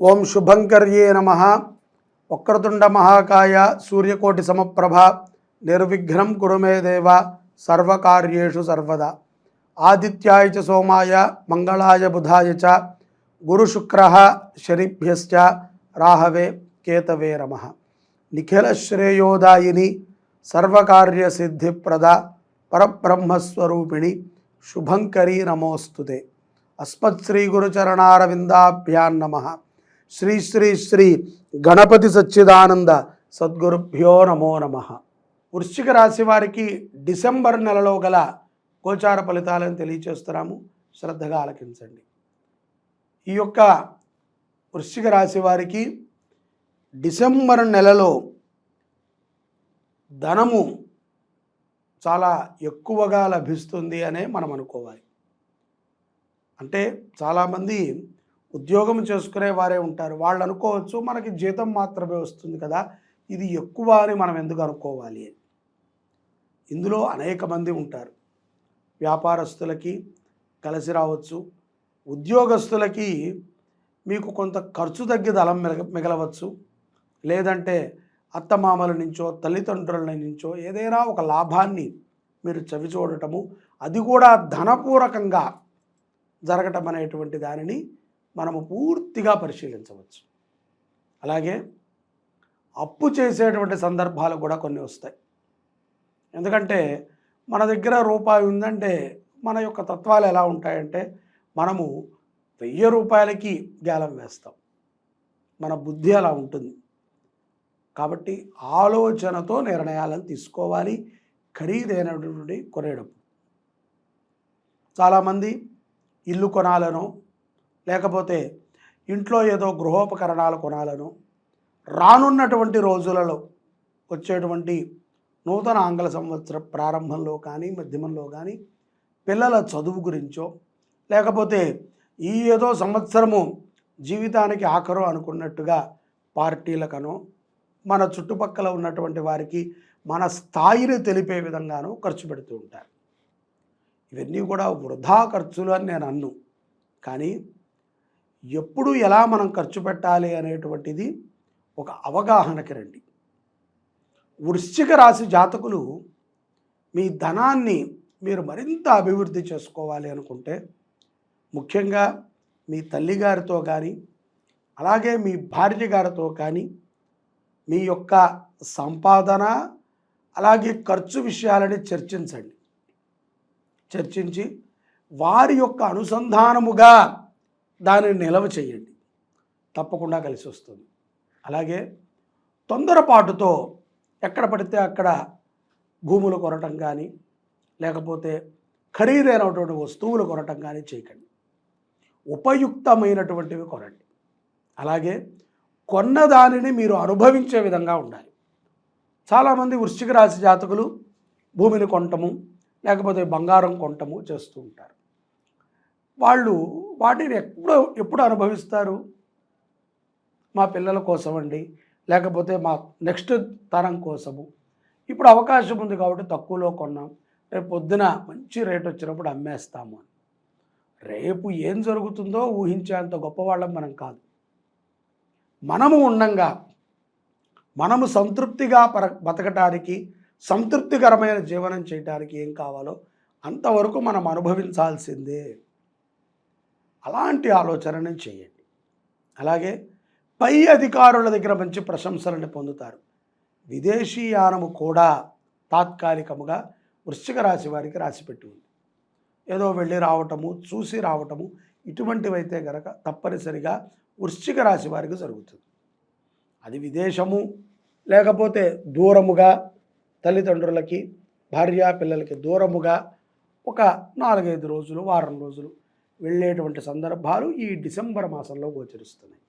ఓం శుభంకర్యే నమ. వక్రతుండ మహాకాయ సూర్యకోటి సమప్రభ. నిర్విఘ్నం కురుమే దేవ. సర్వకార్యేషు సర్వదా. ఆదిత్యాయ చ సోమాయ మంగళాయ బుధాయ చ. గురుశుక్ర శనిభ్యశ్చ. రాహవే కేతవే రమ నిఖిలశ్రేయోదాయిని సర్వకార్యసిద్ధిప్రద పరబ్రహ్మస్వరూపిణి శుభంకరీ నమోస్తుతే. అస్మత్ శ్రీ గురుచరణారవిందాభ్యాన్నమ శ్రీ శ్రీ శ్రీ గణపతి సచ్చిదానంద సద్గురుభ్యో నమో నమ. వృశ్చిక రాశి వారికి డిసెంబర్ నెలలో గల గోచార ఫలితాలను తెలియచేస్తున్నాము. శ్రద్ధగా ఆలకించండి. ఈ యొక్క వృశ్చిక రాశి వారికి డిసెంబర్ నెలలో ధనము చాలా ఎక్కువగా లభిస్తుంది అనే మనం అనుకోవాలి. అంటే చాలామంది ఉద్యోగం చేసుకునే వారే ఉంటారు. వాళ్ళు అనుకోవచ్చు మనకి జీతం మాత్రమే వస్తుంది కదా. ఇది ఎక్కువ అని మనం ఎందుకు అనుకోవాలి? అని ఇందులో అనేక మంది ఉంటారు. వ్యాపారస్తులకి కలిసి రావచ్చు. ఉద్యోగస్తులకి మీకు కొంత ఖర్చు తగ్గి దళం మిగ మిగలవచ్చు. లేదంటే అత్తమామల నుంచో తల్లిదండ్రుల నుంచో ఏదైనా ఒక లాభాన్ని మీరు చవి చూడటము అది కూడా ధనపూర్వకంగా జరగటం అనేటువంటి దానిని మనము పూర్తిగా పరిశీలించవచ్చు. అలాగే అప్పు చేసేటువంటి సందర్భాలు కూడా కొన్ని వస్తాయి. ఎందుకంటే మన దగ్గర రూపాయి ఉందంటే మన యొక్క తత్వాలు ఎలా ఉంటాయంటే మనము వెయ్యి రూపాయలకి గ్యాలం వేస్తాం. మన బుద్ధి అలా ఉంటుంది. కాబట్టి ఆలోచనతో నిర్ణయాలను తీసుకోవాలి. ఖరీదైనటువంటి కొనేటప్పుడు. చాలామంది ఇల్లు కొనాలనో లేకపోతే ఇంట్లో ఏదో గృహోపకరణాలు కొనాలను. రానున్నటువంటి రోజులలో వచ్చేటువంటి నూతన ఆంగ్ల సంవత్సర ప్రారంభంలో కానీ మధ్యమంలో కానీ పిల్లల చదువు గురించో లేకపోతే ఈ ఏదో సంవత్సరము జీవితానికి ఆఖరు అనుకున్నట్టుగా పార్టీలకనో మన చుట్టుపక్కల ఉన్నటువంటి వారికి మన స్థాయిని తెలిపే విధంగానూ ఖర్చు పెడుతూ ఉంటారు. ఇవన్నీ కూడా వృధా ఖర్చులు అని నేను అన్ను. కానీ ఎప్పుడు ఎలా మనం ఖర్చు పెట్టాలి అనేటువంటిది ఒక అవగాహనకి రండి. వృశ్చిక రాశి జాతకులు మీ ధనాన్ని మీరు మరింత అభివృద్ధి చేసుకోవాలి అనుకుంటే ముఖ్యంగా మీ తల్లిగారితో కానీ అలాగే మీ భార్య గారితో కానీ మీ యొక్క సంపాదన అలాగే ఖర్చు విషయాలని చర్చించండి. చర్చించి వారి యొక్క అనుసంధానముగా దానిని నిలవ చేయండి. తప్పకుండా కలిసి వస్తుంది. అలాగే తొందరపాటుతో ఎక్కడ పడితే అక్కడ భూములు కొనటం కానీ లేకపోతే ఖరీదైనటువంటి వస్తువులు కొనటం కానీ చేయకండి. ఉపయుక్తమైనటువంటివి కొనండి. అలాగే కొన్న దానిని మీరు అనుభవించే విధంగా ఉండాలి. చాలామంది వృశ్చిక రాశి జాతకులు భూమిని కొనటము లేకపోతే బంగారం కొనటము చేస్తూ ఉంటారు. వాళ్ళు వాటిని ఎప్పుడు ఎప్పుడు అనుభవిస్తారు? మా పిల్లల కోసం అండి లేకపోతే మా నెక్స్ట్ తరం కోసము. ఇప్పుడు అవకాశం ఉంది కాబట్టి తక్కువలో కొన్నాం. రేపు పొద్దున మంచి రేట్ వచ్చినప్పుడు అమ్మేస్తాము అని. రేపు ఏం జరుగుతుందో ఊహించేంత గొప్పవాళ్ళం మనం కాదు. మనము ఉండంగా మనము సంతృప్తిగా పర బతకటానికి సంతృప్తికరమైన జీవనం చేయడానికి ఏం కావాలో అంతవరకు మనం అనుభవించాల్సిందే. అలాంటి ఆలోచనని చేయండి. అలాగే పై అధికారుల దగ్గర మంచి ప్రశంసలను పొందుతారు. విదేశీయానము కూడా తాత్కాలికముగా వృశ్చిక రాశి వారికి రాసిపెట్టి ఉంది. ఏదో వెళ్ళి రావటము చూసి రావటము ఇటువంటివైతే గనక తప్పనిసరిగా వృశ్చిక రాశి వారికి జరుగుతుంది. అది విదేశము లేకపోతే దూరముగా తల్లిదండ్రులకి భార్యా పిల్లలకి దూరముగా ఒక నాలుగైదు రోజులు వారం రోజులు వెళ్ళేటువంటి సందర్భాలు ఈ డిసెంబర్ మాసంలో గోచరిస్తున్నాయి.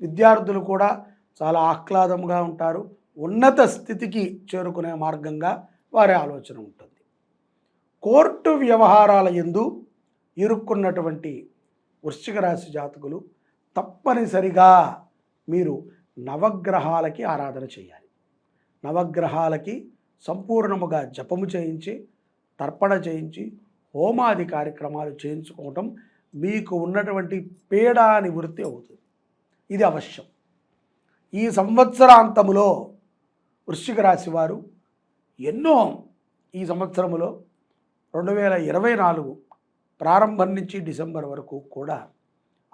విద్యార్థులు కూడా చాలా ఆహ్లాదంగా ఉంటారు. ఉన్నత స్థితికి చేరుకునే మార్గంగా వారి ఆలోచన ఉంటుంది. కోర్టు వ్యవహారాల ఎందు ఇరుక్కున్నటువంటి వృశ్చిక రాశి జాతకులు తప్పనిసరిగా మీరు నవగ్రహాలకి ఆరాధన చేయాలి. నవగ్రహాలకి సంపూర్ణముగా జపము చేయించి తర్పణ చేయించి హోమాది కార్యక్రమాలు చేయించుకోవటం మీకు ఉన్నటువంటి పీడా నివృత్తి అవుతుంది. ఇది అవశ్యం. ఈ సంవత్సరాంతములో వృశ్చిక రాశి వారు ఎన్నో ఈ సంవత్సరములో రెండు వేల ఇరవై నాలుగు ప్రారంభం నుంచి డిసెంబర్ వరకు కూడా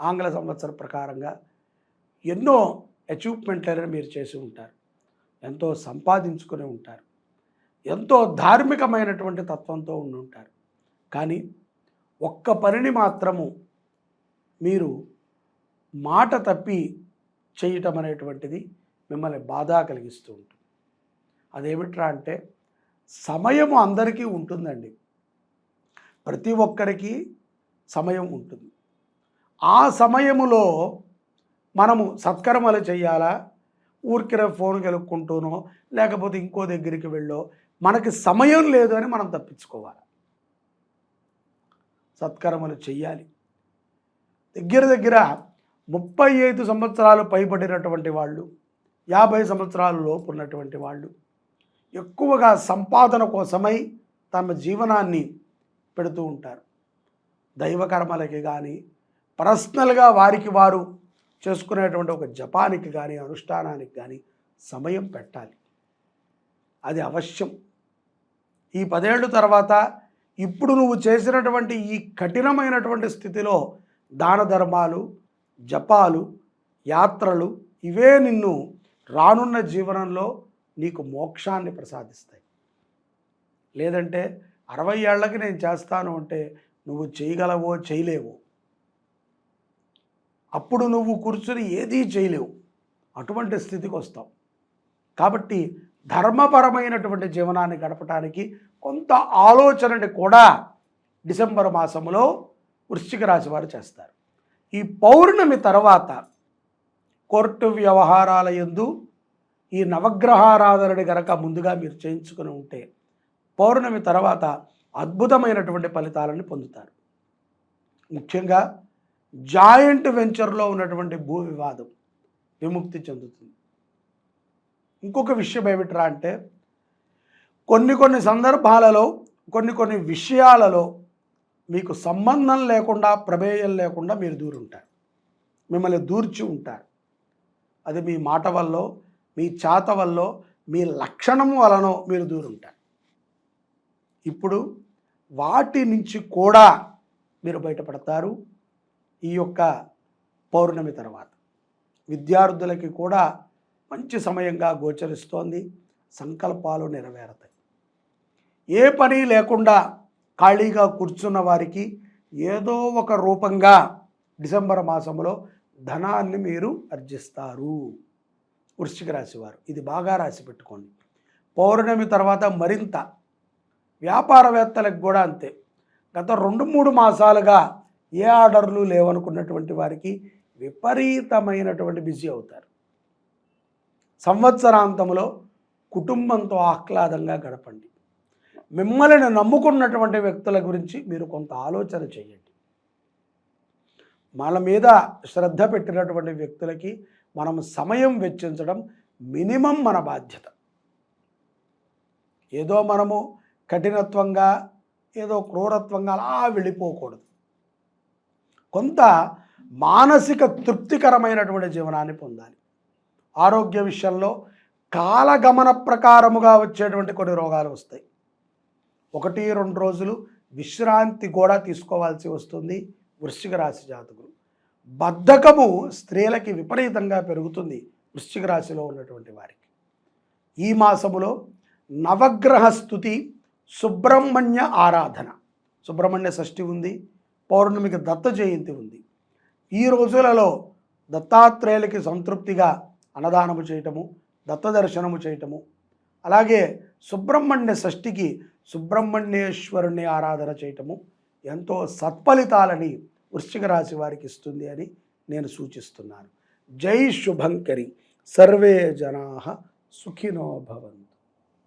ఆంగ్ల సంవత్సర ప్రకారంగా ఎన్నో అచీవ్మెంట్లను మీరు చేసి ఉంటారు. ఎంతో సంపాదించుకుని ఉంటారు. ఎంతో ధార్మికమైనటువంటి తత్వంతో ఉండి ఉంటారు. కానీ ఒక్క పనిని మాత్రము మీరు మాట తప్పి చేయటం అనేటువంటిది మిమ్మల్ని బాధ కలిగిస్తూ ఉంటుంది. అదేమిట్రా అంటే సమయము అందరికీ ఉంటుందండి. ప్రతి ఒక్కరికి సమయం ఉంటుంది. ఆ సమయములో మనము సత్కర్మలు చేయాలా? ఊరికిన ఫోన్ కలుపుకుంటూనో లేకపోతే ఇంకో దగ్గరికి వెళ్ళో మనకి సమయం లేదు అని మనం తప్పించుకోవాలి. సత్కర్మలు చెయ్యాలి. దగ్గర దగ్గర ముప్పై ఐదు సంవత్సరాలు పైబడినటువంటి వాళ్ళు యాభై సంవత్సరాల లోపు ఉన్నటువంటి వాళ్ళు ఎక్కువగా సంపాదన కోసమై తమ జీవనాన్ని పెడుతూ ఉంటారు. దైవకర్మలకి కానీ పర్సనల్గా వారికి వారు చేసుకునేటువంటి ఒక జపానికి కానీ అనుష్ఠానానికి కానీ సమయం పెట్టాలి. అది అవశ్యం. ఈ పదేళ్ళు తర్వాత ఇప్పుడు నువ్వు చేసినటువంటి ఈ కఠినమైనటువంటి స్థితిలో దాన ధర్మాలు జపాలు యాత్రలు ఇవే నిన్ను రానున్న జీవనంలో నీకు మోక్షాన్ని ప్రసాదిస్తాయి. లేదంటే అరవై ఏళ్ళకి నేను చేస్తాను అంటే నువ్వు చేయగలవో చేయలేవో. అప్పుడు నువ్వు కూర్చుని ఏదీ చేయలేవు. అటువంటి స్థితికి వస్తావు. కాబట్టి ధర్మపరమైనటువంటి జీవనాన్ని గడపడానికి కొంత ఆలోచనని కూడా డిసెంబర్ మాసంలో వృశ్చిక రాశి వారు చేస్తారు. ఈ పౌర్ణమి తర్వాత కోర్టు వ్యవహారాల యందు ఈ నవగ్రహారాధనని గనక ముందుగా మీరు చేయించుకుని ఉంటే పౌర్ణమి తర్వాత అద్భుతమైనటువంటి ఫలితాలను పొందుతారు. ముఖ్యంగా జాయింట్ వెంచర్లో ఉన్నటువంటి భూ వివాదం విముక్తి చెందుతుంది. ఇంకొక విషయం ఏమిట్రా అంటే కొన్ని కొన్ని సందర్భాలలో కొన్ని కొన్ని విషయాలలో మీకు సంబంధం లేకుండా ప్రమేయం లేకుండా మీరు దూరుంటారు. మిమ్మల్ని దూర్చి ఉంటారు. అది మీ మాట వల్ల మీ చేత వల్ల మీ లక్షణం వలనో మీరు దూరుంటారు. ఇప్పుడు వాటి నుంచి కూడా మీరు బయటపడతారు. ఈ యొక్క పౌర్ణమి తర్వాత విద్యార్థులకి కూడా మంచి సమయంగా గోచరిస్తోంది. సంకల్పాలు నెరవేరతాయి. ఏ పని లేకుండా ఖాళీగా కూర్చున్న వారికి ఏదో ఒక రూపంగా డిసెంబర్ మాసంలో ధనాన్ని మీరు అర్జిస్తారు. వృశ్చిక రాశి వారు ఇది బాగా రాసి పెట్టుకోండి. పౌర్ణమి తర్వాత మరింత వ్యాపారవేత్తలకు కూడా అంతే. గత రెండు మూడు మాసాలుగా ఏ ఆర్డర్లు లేవనుకున్నటువంటి వారికి విపరీతమైనటువంటి బిజీ అవుతారు. సంవత్సరాంతంలో కుటుంబంతో ఆహ్లాదంగా గడపండి. మిమ్మల్ని నమ్ముకున్నటువంటి వ్యక్తుల గురించి మీరు కొంత ఆలోచన చేయండి. మన మీద శ్రద్ధ పెట్టినటువంటి వ్యక్తులకి మనం సమయం వెచ్చించడం మినిమం మన బాధ్యత. ఏదో మనము కఠినత్వంగా ఏదో క్రూరత్వంగా అలా వెళ్ళిపోకూడదు. కొంత మానసిక తృప్తికరమైనటువంటి జీవనాన్ని పొందాలి. ఆరోగ్య విషయంలో కాలగమన ప్రకారముగా వచ్చేటువంటి కొన్ని రోగాలు వస్తాయి. ఒకటి రెండు రోజులు విశ్రాంతి కూడా తీసుకోవాల్సి వస్తుంది వృశ్చిక రాశి జాతకులు. బద్ధకము స్త్రీలకి విపరీతంగా పెరుగుతుంది వృశ్చిక రాశిలో ఉన్నటువంటి వారికి. ఈ మాసములో నవగ్రహ స్థుతి సుబ్రహ్మణ్య ఆరాధన. సుబ్రహ్మణ్య షష్ఠి ఉంది పౌర్ణమికి దత్త జయంతి ఉంది. ఈ రోజులలో దత్తాత్రేయులకి సంతృప్తిగా అన్నదానము చేయటము దత్తదర్శనము చేయటము. అలాగే సుబ్రహ్మణ్య షష్ఠికి సుబ్రహ్మణ్యేశ్వరుణ్ణి ఆరాధన చేయటము ఎంతో సత్ఫలితాలని వృశ్చిక రాశి వారికి ఇస్తుంది అని నేను సూచిస్తున్నాను. జై శుభంకరి. సర్వే జనా సుఖినో భవంతు.